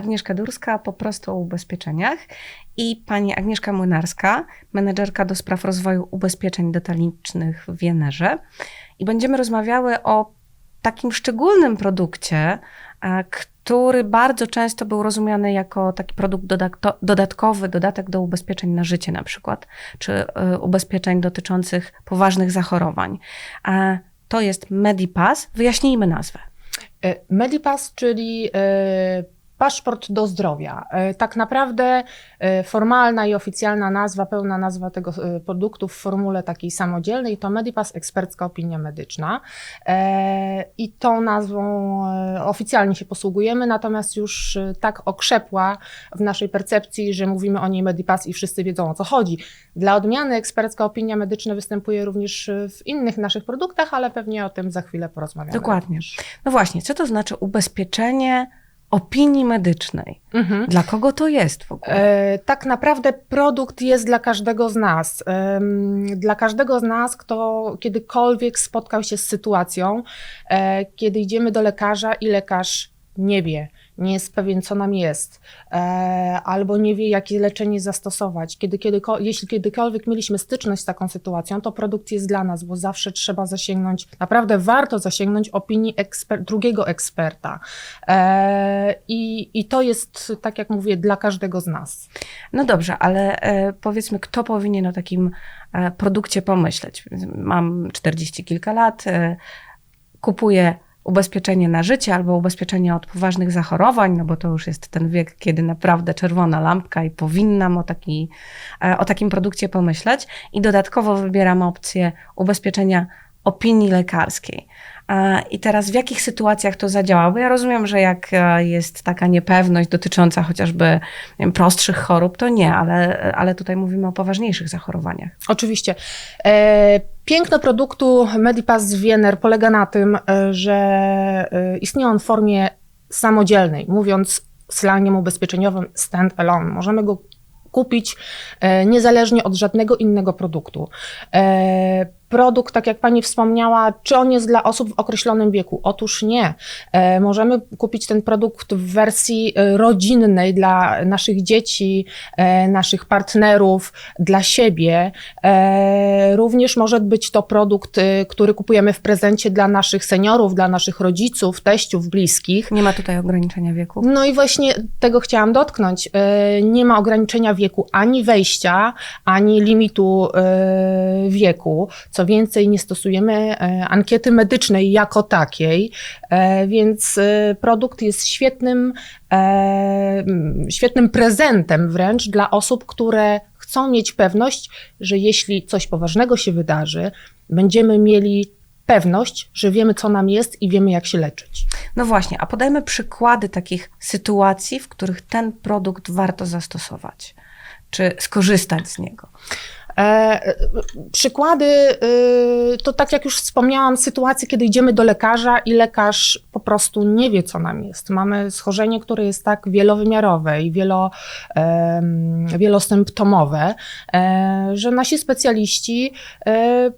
Agnieszka Durska, po prostu o ubezpieczeniach i pani Agnieszka Młynarska, menedżerka do spraw rozwoju ubezpieczeń detalicznych w Wienerze. I będziemy rozmawiały o takim szczególnym produkcie, e, który bardzo często był rozumiany jako taki produkt dodatkowy, dodatek do ubezpieczeń na życie na przykład, czy e, ubezpieczeń dotyczących poważnych zachorowań. E, to jest Medipass. Wyjaśnijmy nazwę. Medipass, czyli paszport do zdrowia. E, tak naprawdę e, formalna i oficjalna nazwa, pełna nazwa tego e, produktu w formule takiej samodzielnej to Medipass Ekspercka Opinia Medyczna. I tą nazwą oficjalnie się posługujemy, natomiast już tak okrzepła w naszej percepcji, że mówimy o niej Medipass i wszyscy wiedzą o co chodzi. Dla odmiany ekspercka opinia medyczna występuje również w innych naszych produktach, ale pewnie o tym za chwilę porozmawiamy. Dokładnie. No właśnie, co to znaczy ubezpieczenie opinii medycznej. Mhm. Dla kogo to jest w ogóle? E, tak naprawdę produkt jest dla każdego z nas. E, dla każdego z nas, kto kiedykolwiek spotkał się z sytuacją, e, kiedy idziemy do lekarza i lekarz nie wie, nie jest pewien, co nam jest, e, albo nie wie, jakie leczenie zastosować. Kiedy, kiedy, jeśli kiedykolwiek mieliśmy styczność z taką sytuacją, to produkt jest dla nas, bo zawsze trzeba zasięgnąć, naprawdę warto zasięgnąć opinii eksper drugiego eksperta. E, i, I to jest, tak jak mówię, dla każdego z nas. No dobrze, ale e, powiedzmy, kto powinien o takim produkcie pomyśleć? Mam 40 kilka lat, kupuję ubezpieczenie na życie albo ubezpieczenie od poważnych zachorowań, no bo to już jest ten wiek, kiedy naprawdę czerwona lampka i powinnam o, taki, e, o takim produkcie pomyśleć. I dodatkowo wybieram opcję ubezpieczenia opinii lekarskiej. I teraz w jakich sytuacjach to zadziała? Bo ja rozumiem, że jak e, jest taka niepewność dotycząca chociażby wiem, prostszych chorób, to nie, ale, ale tutaj mówimy o poważniejszych zachorowaniach. Oczywiście. E, piękno produktu Medipass Wiener polega na tym, e, że e, istnieje on w formie samodzielnej, mówiąc slangiem ubezpieczeniowym stand alone. Możemy go kupić niezależnie od żadnego innego produktu produkt, tak jak Pani wspomniała, czy on jest dla osób w określonym wieku? Otóż nie. E, możemy kupić ten produkt w wersji e, rodzinnej dla naszych dzieci, e, naszych partnerów, dla siebie. Również może być to produkt, który kupujemy w prezencie dla naszych seniorów, dla naszych rodziców, teściów, bliskich. Nie ma tutaj ograniczenia wieku. No i właśnie tego chciałam dotknąć. Nie ma ograniczenia wieku ani wejścia, ani limitu wieku. Co co więcej, nie stosujemy e, ankiety medycznej jako takiej, e, więc e, produkt jest świetnym, świetnym prezentem wręcz dla osób, które chcą mieć pewność, że jeśli coś poważnego się wydarzy, będziemy mieli pewność, że wiemy, co nam jest i wiemy, jak się leczyć. No właśnie, a podajmy przykłady takich sytuacji, w których ten produkt warto zastosować, czy skorzystać z niego. E, przykłady y, to tak jak już wspomniałam, sytuacje, kiedy idziemy do lekarza i lekarz po prostu nie wie, co nam jest. Mamy schorzenie, które jest tak wielowymiarowe i wielo, wielosymptomowe, e, że nasi specjaliści e,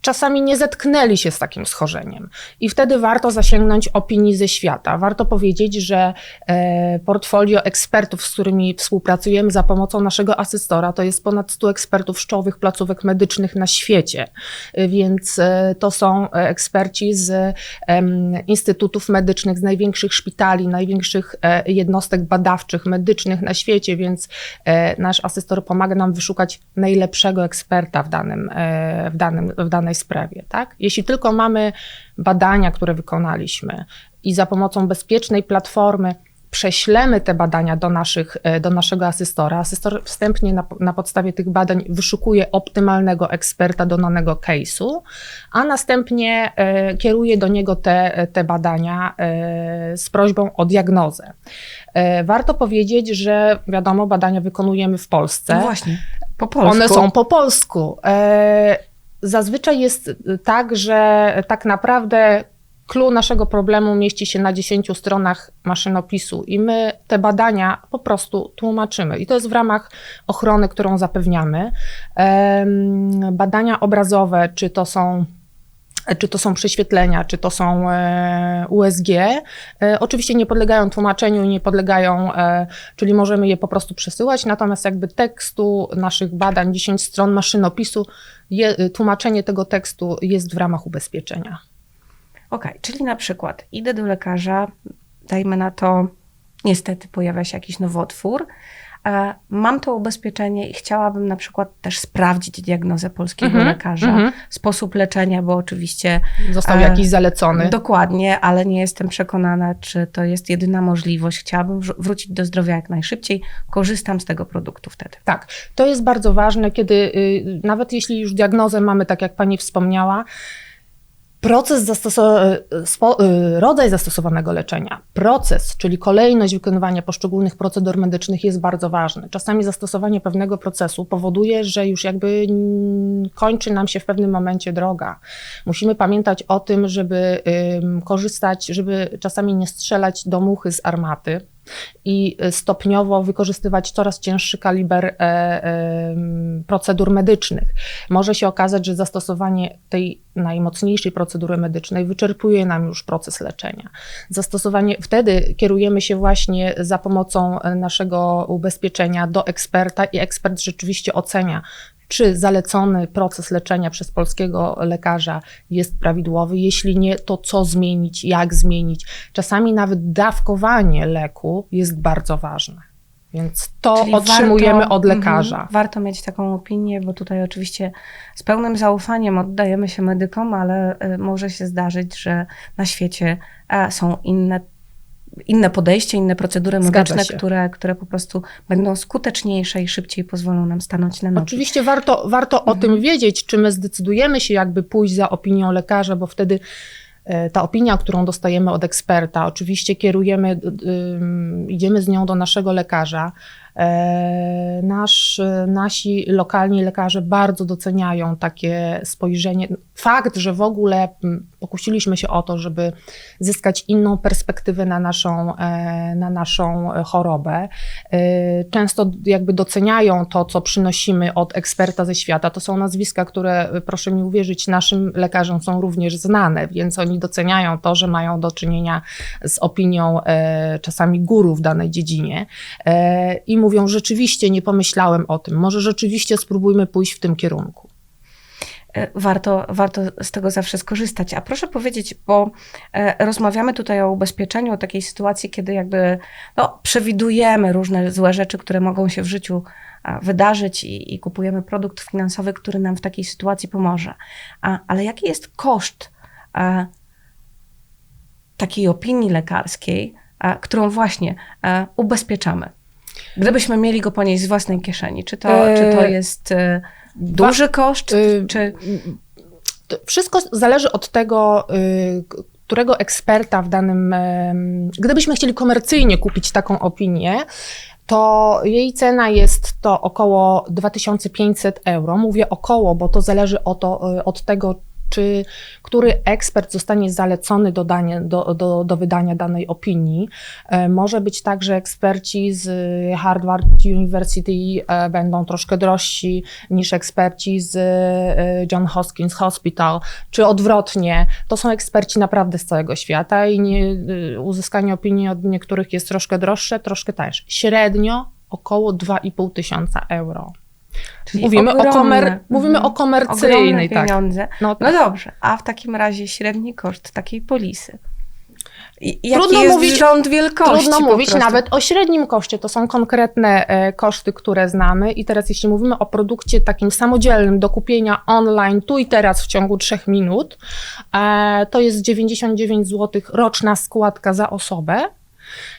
czasami nie zetknęli się z takim schorzeniem. I wtedy warto zasięgnąć opinii ze świata. Warto powiedzieć, że e, portfolio ekspertów, z którymi współpracujemy za pomocą naszego asystora, to jest ponad 100 ekspertów z placówek medycznych na świecie. E, więc e, to są eksperci z instytutów medycznych, z największych szpitali, największych jednostek badawczych, medycznych na świecie, więc nasz asystor pomaga nam wyszukać najlepszego eksperta w danym, w danym, w danej danej sprawie. Tak? Jeśli tylko mamy badania, które wykonaliśmy i za pomocą bezpiecznej platformy prześlemy te badania do, naszych, e, do naszego asystora. Asystor wstępnie na, na podstawie tych badań wyszukuje optymalnego eksperta do danego case'u, a następnie e, kieruje do niego te, te badania e, z prośbą o diagnozę. E, warto powiedzieć, że wiadomo, badania wykonujemy w Polsce. No właśnie, po polsku. One są po polsku. E, Zazwyczaj jest y, tak, że tak naprawdę clue naszego problemu mieści się na 10 stronach maszynopisu i my te badania po prostu tłumaczymy. I to jest w ramach ochrony, którą zapewniamy. Badania obrazowe, czy to są czy to są prześwietlenia, czy to są e, USG, e, oczywiście nie podlegają tłumaczeniu, nie podlegają, e, czyli możemy je po prostu przesyłać, natomiast jakby tekstu naszych badań, 10 stron maszynopisu, je, tłumaczenie tego tekstu jest w ramach ubezpieczenia. Okej, czyli na przykład idę do lekarza, dajmy na to, niestety pojawia się jakiś nowotwór, e, mam to ubezpieczenie i chciałabym na przykład też sprawdzić diagnozę polskiego Mhm, lekarza, mhm. sposób leczenia, bo oczywiście Został E, jakiś zalecony. dokładnie, ale nie jestem przekonana, czy to jest jedyna możliwość. Chciałabym wró- wrócić do zdrowia jak najszybciej, korzystam z tego produktu wtedy. Tak, to jest bardzo ważne, kiedy y, nawet jeśli już diagnozę mamy, tak jak pani wspomniała, proces zastosowania, rodzaj zastosowanego leczenia, proces, czyli kolejność wykonywania poszczególnych procedur medycznych jest bardzo ważny. Czasami zastosowanie pewnego procesu powoduje, że już jakby kończy nam się w pewnym momencie droga. Musimy pamiętać o tym, żeby korzystać, żeby czasami nie strzelać do muchy z armaty, i stopniowo wykorzystywać coraz cięższy kaliber e, em, procedur medycznych. Może się okazać, że zastosowanie tej najmocniejszej procedury medycznej wyczerpuje nam już proces leczenia. Zastosowanie, wtedy kierujemy się właśnie za pomocą e, naszego ubezpieczenia do eksperta i ekspert rzeczywiście ocenia, czy zalecony proces leczenia przez polskiego lekarza jest prawidłowy. Jeśli nie, to co zmienić, jak zmienić. Czasami nawet dawkowanie leku jest bardzo ważne. Więc to Czyli otrzymujemy warto- od lekarza. Mhm, warto mieć taką opinię, bo tutaj oczywiście z pełnym zaufaniem oddajemy się medykom, ale y, może się zdarzyć, że na świecie e, są inne, inne podejście, inne procedury medyczne, które, które po prostu będą skuteczniejsze i szybciej pozwolą nam stanąć na nogi. Oczywiście warto, warto o tym wiedzieć, czy my zdecydujemy się jakby pójść za opinią lekarza, bo wtedy e, ta opinia, którą dostajemy od eksperta, oczywiście kierujemy, d- ym, idziemy z nią do naszego lekarza. E, Nasz, e, nasi lokalni lekarze bardzo doceniają takie spojrzenie. Fakt, że w ogóle pokusiliśmy się o to, żeby zyskać inną perspektywę na naszą, e, na naszą chorobę. Często jakby doceniają to, co przynosimy od eksperta ze świata. To są nazwiska, które, proszę mi uwierzyć, naszym lekarzom są również znane, więc oni doceniają to, że mają do czynienia z opinią czasami guru w danej dziedzinie i mówią, rzeczywiście nie pomyślałem o tym, może rzeczywiście spróbujmy pójść w tym kierunku. E, warto, warto z tego zawsze skorzystać. A proszę powiedzieć, bo e, rozmawiamy tutaj o ubezpieczeniu, o takiej sytuacji, kiedy jakby no, przewidujemy różne złe rzeczy, które mogą się w życiu a, wydarzyć i, i kupujemy produkt finansowy, który nam w takiej sytuacji pomoże. A, ale jaki jest koszt e, takiej opinii lekarskiej, e, którą właśnie ubezpieczamy? Gdybyśmy mieli go ponieść z własnej kieszeni, czy to, czy to E, jest e, duży koszt, y, czy... Wszystko zależy od tego, którego eksperta w danym. Gdybyśmy chcieli komercyjnie kupić taką opinię, to jej cena jest to około 2500 euro. Mówię około, bo to zależy o to, y, od tego, czy który ekspert zostanie zalecony do, do, do, do wydania danej opinii. E, Może być tak, że eksperci z Harvard University e, będą troszkę drożsi niż eksperci z e, John Hopkins Hospital, czy odwrotnie. To są eksperci naprawdę z całego świata i nie, uzyskanie opinii od niektórych jest troszkę droższe, troszkę tańsze. Średnio około 2,5 tysiąca euro. Czyli Mówimy o komer- mówimy o mhm, komercyjnej, tak. pieniądze. No, No dobrze, a w takim razie średni koszt takiej polisy? Jaki Trudno mówić- rząd wielkości? Trudno mówić nawet o średnim koszcie. To są konkretne e, koszty, które znamy. I teraz, jeśli mówimy o produkcie takim samodzielnym do kupienia online, tu i teraz w ciągu trzech minut, e, to jest 99 zł roczna składka za osobę.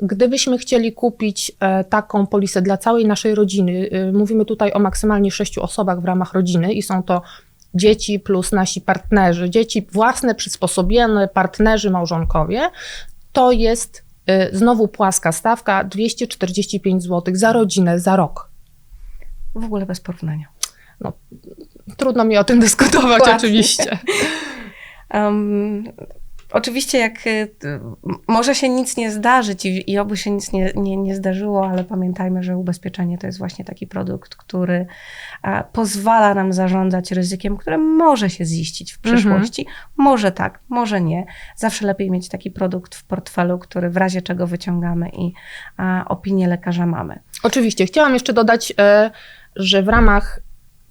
Gdybyśmy chcieli kupić e, taką polisę dla całej naszej rodziny, e, mówimy tutaj o maksymalnie sześciu osobach w ramach rodziny i są to dzieci plus nasi partnerzy, dzieci własne, przysposobione, partnerzy, małżonkowie, to jest y, znowu płaska stawka 245 zł za rodzinę za rok. W ogóle bez porównania. Trudno mi o tym dyskutować oczywiście. Um, Oczywiście, jak y, może się nic nie zdarzyć i, i oby się nic nie, nie, nie zdarzyło, ale pamiętajmy, że ubezpieczenie to jest właśnie taki produkt, który a, pozwala nam zarządzać ryzykiem, które może się ziścić w Mhm. przyszłości. Może tak, może nie. Zawsze lepiej mieć taki produkt w portfelu, który w razie czego wyciągamy i a, opinię lekarza mamy. Oczywiście. Chciałam jeszcze dodać, e, że w ramach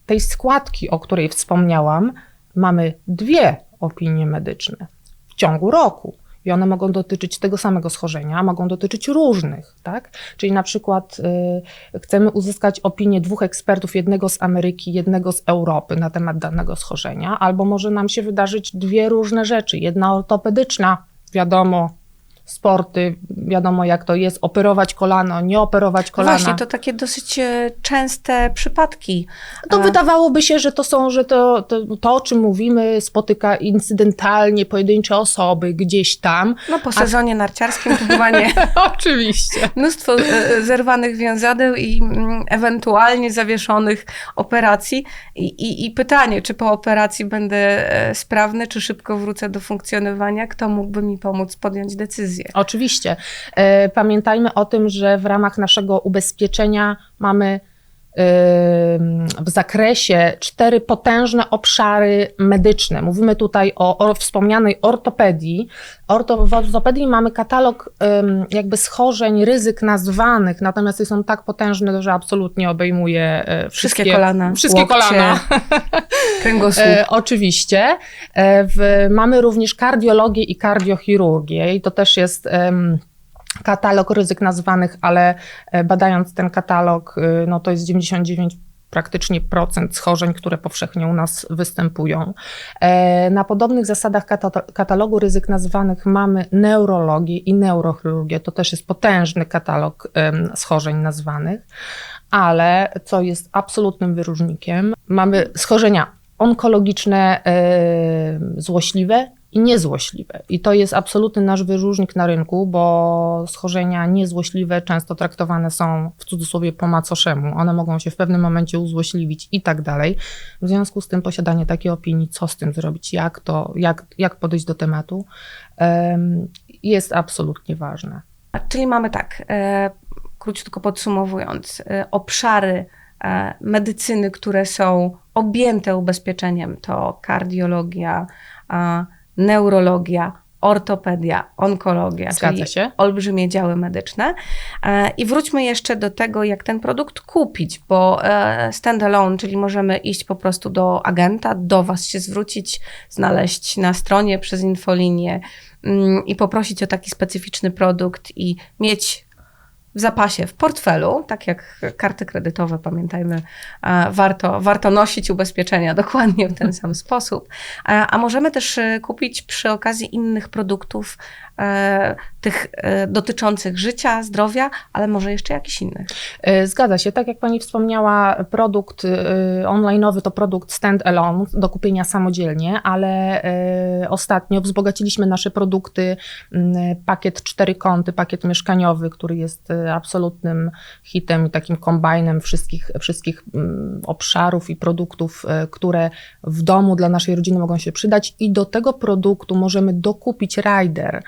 tej składki, o której wspomniałam, mamy dwie opinie medyczne w ciągu roku. I one mogą dotyczyć tego samego schorzenia, mogą dotyczyć różnych, tak? Czyli na przykład y, chcemy uzyskać opinię dwóch ekspertów, jednego z Ameryki, jednego z Europy na temat danego schorzenia, albo może nam się wydarzyć dwie różne rzeczy. Jedna ortopedyczna, wiadomo, sporty, wiadomo jak to jest, operować kolano, nie operować kolana. Właśnie, to takie dosyć e, częste przypadki. To A- wydawałoby się, że to są, że to, to, to, o czym mówimy, spotyka incydentalnie pojedyncze osoby gdzieś tam. No po sezonie narciarskim to chyba nie. Oczywiście. Mnóstwo e, zerwanych więzadeł i mm, ewentualnie zawieszonych operacji. I, i, I pytanie, czy po operacji będę e, sprawny, czy szybko wrócę do funkcjonowania? Kto mógłby mi pomóc podjąć decyzję? Oczywiście. E, Pamiętajmy o tym, że w ramach naszego ubezpieczenia mamy em, w zakresie cztery potężne obszary medyczne. Mówimy tutaj o, o wspomnianej ortopedii. Orto, w ortopedii mamy katalog jakby schorzeń, ryzyk nazwanych, natomiast są tak potężne, że absolutnie obejmuje e, Wszystkie wszystkie, kolana, Wszystkie łokcie, kolana. Kręgosłup. E, oczywiście. E, w, mamy również kardiologię i kardiochirurgię i to też jest katalog ryzyk nazwanych, ale e, badając ten katalog, e, no to jest 99 praktycznie procent schorzeń, które powszechnie u nas występują. E, Na podobnych zasadach kata- katalogu ryzyk nazwanych mamy neurologię i neurochirurgię. To też jest potężny katalog schorzeń nazwanych, ale co jest absolutnym wyróżnikiem, mamy schorzenia onkologiczne, e, złośliwe i niezłośliwe. I to jest absolutny nasz wyróżnik na rynku, bo schorzenia niezłośliwe często traktowane są w cudzysłowie po macoszemu. One mogą się w pewnym momencie uzłośliwić i tak dalej. W związku z tym posiadanie takiej opinii, co z tym zrobić, jak to, jak, jak podejść do tematu, em, jest absolutnie ważne. Czyli mamy tak, e, króciutko podsumowując, e, obszary medycyny, które są objęte ubezpieczeniem, to kardiologia, a, neurologia, ortopedia, onkologia, Zgadza czyli się. olbrzymie działy medyczne. E, I wróćmy jeszcze do tego, jak ten produkt kupić, bo e, standalone, czyli możemy iść po prostu do agenta, do Was się zwrócić, znaleźć na stronie przez infolinię mm, i poprosić o taki specyficzny produkt i mieć w zapasie, w portfelu, tak jak karty kredytowe, pamiętajmy, warto, warto nosić ubezpieczenia dokładnie w ten sam sposób. A, a możemy też e, kupić przy okazji innych produktów, tych e, dotyczących życia, zdrowia, ale może jeszcze jakichś innych. E, Zgadza się. Tak jak Pani wspomniała, produkt e, online'owy to produkt stand-alone do kupienia samodzielnie, ale e, ostatnio wzbogaciliśmy nasze produkty, pakiet cztery kąty, pakiet mieszkaniowy, który jest e, absolutnym hitem i takim kombajnem wszystkich, wszystkich obszarów i produktów, e, które w domu dla naszej rodziny mogą się przydać i do tego produktu możemy dokupić rider, e,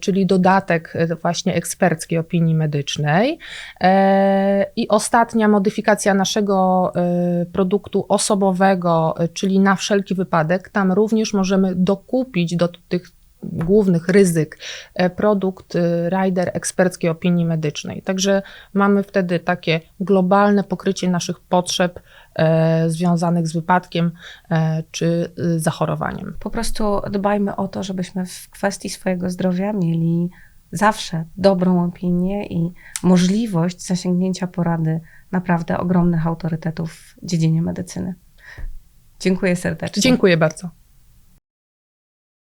czyli dodatek e, właśnie eksperckiej opinii medycznej. E, I ostatnia modyfikacja naszego e, produktu osobowego, e, czyli na wszelki wypadek, tam również możemy dokupić do tych głównych ryzyk e, produkt e, Rider eksperckiej opinii medycznej. Także mamy wtedy takie globalne pokrycie naszych potrzeb e, związanych z wypadkiem e, czy e, zachorowaniem. Po prostu dbajmy o to, żebyśmy w kwestii swojego zdrowia mieli zawsze dobrą opinię i możliwość zasięgnięcia porady naprawdę ogromnych autorytetów w dziedzinie medycyny. Dziękuję serdecznie. Dziękuję bardzo.